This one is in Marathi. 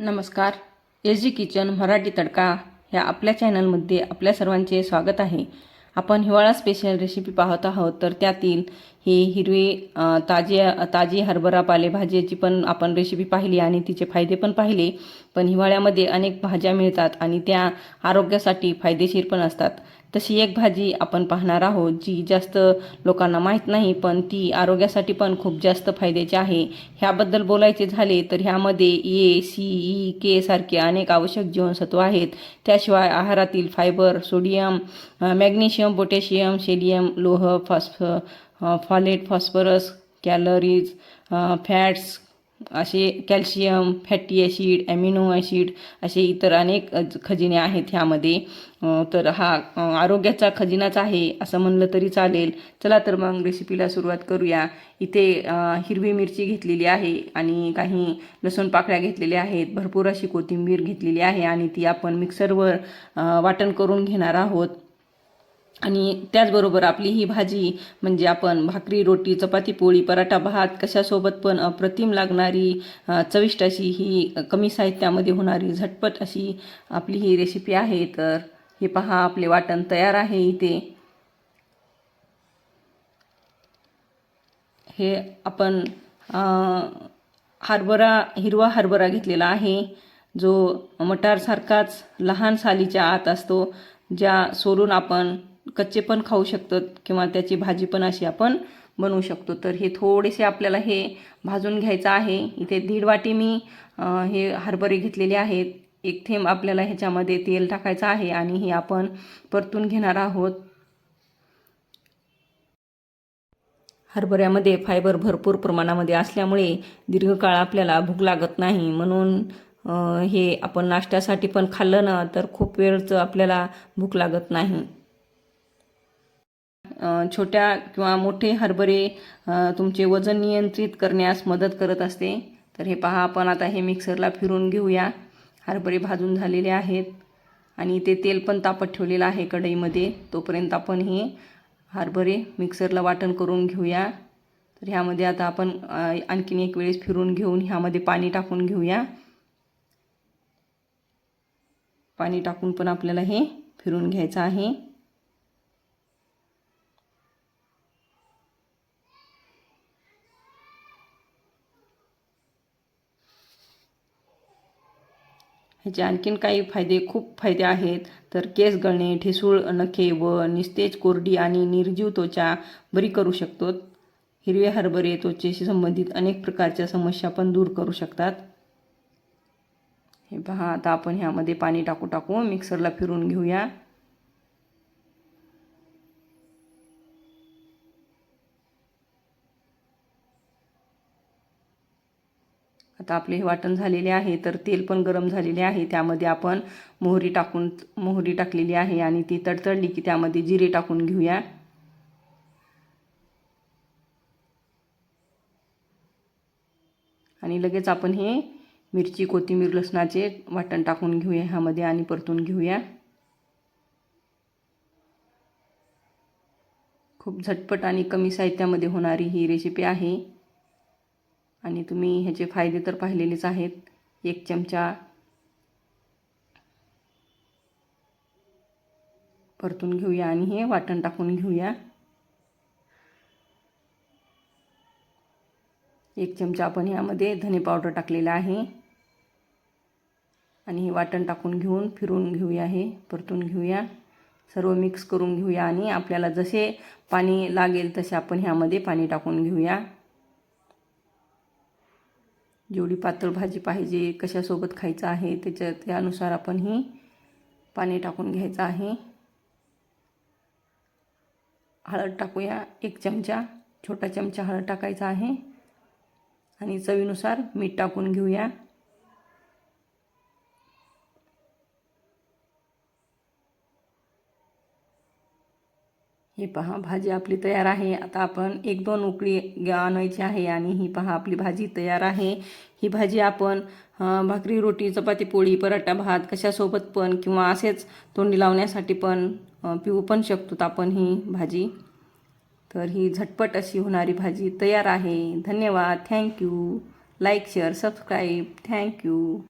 नमस्कार. एस जी किचन मराठी तडका ह्या आपल्या चॅनलमध्ये आपल्या सर्वांचे स्वागत आहे. आपण हिवाळा स्पेशल रेसिपी पाहत आहोत तर त्यातील ही हिरवी ताजी ताजी हरभरा पालेभाजीची पण आपण रेसिपी पाहिली आणि तिचे फायदे पण पाहिले. पण हिवाळ्यामध्ये अनेक भाज्या मिळतात आणि त्या आरोग्यासाठी फायदेशीर पण असतात. तशी एक भाजी आपण पाहणार आहोत जी जास्त लोकांना माहीत नाही पण ती आरोग्यासाठी पण खूप जास्त फायद्याची आहे. ह्याबद्दल बोलायचे झाले तर ह्यामध्ये ए सी ई के सारखे अनेक आवश्यक जीवनसत्व आहेत. त्याशिवाय आहारातील fibre sodium magnesium potassium selenium लोह फॉस्फ फॉलेट फॉस्फरस कॅलरीज फॅट्स असे calcium fatty acid amino acid असे इतर अनेक खजिने आहेत ह्यामध्ये. तर हा आरोग्याचा खजिनाच आहे असं म्हणलं तरी चालेल. चला तर मग रेसिपीला सुरुवात करूया. इथे हिरवी मिरची घेतलेली आहे आणि काही लसूण पाकळ्या घेतलेल्या आहेत. भरपूर अशी कोथिंबीर घेतलेली आहे आणि ती आपण मिक्सरवर वाटण करून घेणार आहोत. आणि त्याचबरोबर आपली ही भाजी म्हणजे आपण भाकरी रोटी चपाती पोळी पराठा भात कशासोबत पण अप्रतिम लागणारी चविष्ट अशी ही कमी साहित्यामध्ये होणारी झटपट अशी आपली ही रेसिपी आहे. तर हे पहा आपले वाटण तयार आहे इथे. हे आपण हरभरा हिरवा हरभरा घेतलेला आहे जो मटारसारखाच लहान सालीच्या आत असतो ज्या सोलून आपण कच्चे पण खाऊ शकतो किंवा त्याची भाजी पण अशी आपण बनवू शकतो. तर हे थोडेसे आपल्याला हे भाजून घ्यायचं आहे. इथे दीड वाटी मी हे हरभरे घेतलेले आहेत. एक थेंब आपल्याला ह्याच्यामध्ये तेल टाकायचं आहे आणि हे आपण परतून घेणार आहोत. हरभऱ्यामध्ये फायबर भरपूर प्रमाणामध्ये असल्यामुळे दीर्घकाळ आपल्याला भूक लागत नाही. म्हणून हे आपण नाश्त्यासाठी पण खाल्लं ना तर खूप वेळचं आपल्याला भूक लागत नाही. छोट्या किंवा मोठे हरभरे तुमचे वजन नियंत्रित करण्यास मदत करत असते. तर हे पहा आपण आता हे मिक्सरला फिरून घेऊया. हरभरे भाजून झालेले आहेत. आणि ते तेल पण तापत ठेवलेलं आहे कढईमध्ये. तोपर्यंत आपण हे हरभरे मिक्सरला वाटण करून घेऊया. तर ह्यामध्ये आता आपण आणखीन एक वेळेस फिरून घेऊन ह्यामध्ये पाणी टाकून घेऊया. पाणी टाकून पण आपल्याला हे फिरून घ्यायचं आहे. ह्याचे आणखीन काही फायदे खूप फायदे आहेत. तर केस गळणे ठिसूळ नखे व निस्तेज कोरडी आणि निर्जीव त्वचा बरी करू शकतो हिरवे हरभरे त्वचेशी संबंधित अनेक प्रकारच्या समस्या पण दूर करू शकतात. हे पहा आता आपण ह्यामध्ये पाणी टाकू टाकू. मिक्सरला फिरून घेऊया. आता आपले हे वाटण झालेले आहे तर तेल पण गरम झालेले आहे. त्यामध्ये आपण मोहरी टाकून मोहरी टाकलेली आहे आणि ती तडतडली की त्यामध्ये जिरे टाकून घेऊया. आणि लगेच आपण हे मिरची कोथिंबीर लसणाचे वाटण टाकून घेऊया ह्यामध्ये आणि परतून घेऊया. खूप झटपट आणि कमी साहित्यामध्ये होणारी ही रेसिपी आहे. आणि तुम्ही ह्याचे फायदे तर पाहिलेलेच आहेत एक चमचा परतून घेऊया आणि हे वाटण टाकून घेऊया. एक चमचा आपण ह्यामध्ये धने पावडर टाकलेला आहे. आणि हे वाटण टाकून घेऊन फिरून घेऊया हे परतून घेऊया. सर्व मिक्स करून घेऊया आणि आपल्याला जसे पाणी लागेल तसे आपण ह्यामध्ये पाणी टाकून घेऊया. जेवढी पातळ भाजी पाहिजे कशासोबत खायचं आहे त्याच्या त्यानुसार आपण ही पाणी टाकून घ्यायचं आहे. हळद टाकूया एक चमचा छोटा चमचा हळद टाकायचा आहे. आणि चवीनुसार मीठ टाकून घेऊया. हे पहा भाजी आपली तयार आहे. आता आपण एक दोन उकळी आणायची आहे आणि ही पहा आपली भाजी तयार आहे. ही भाजी आपण भाकरी रोटी चपाती पोळी पराठा भात कशासोबत पण किंवा असेच तोंडी लावण्यासाठी पण पिऊ पण शकतो आपण ही भाजी. तर ही झटपट अशी होणारी भाजी तयार आहे. धन्यवाद. Thank you like share subscribe thank you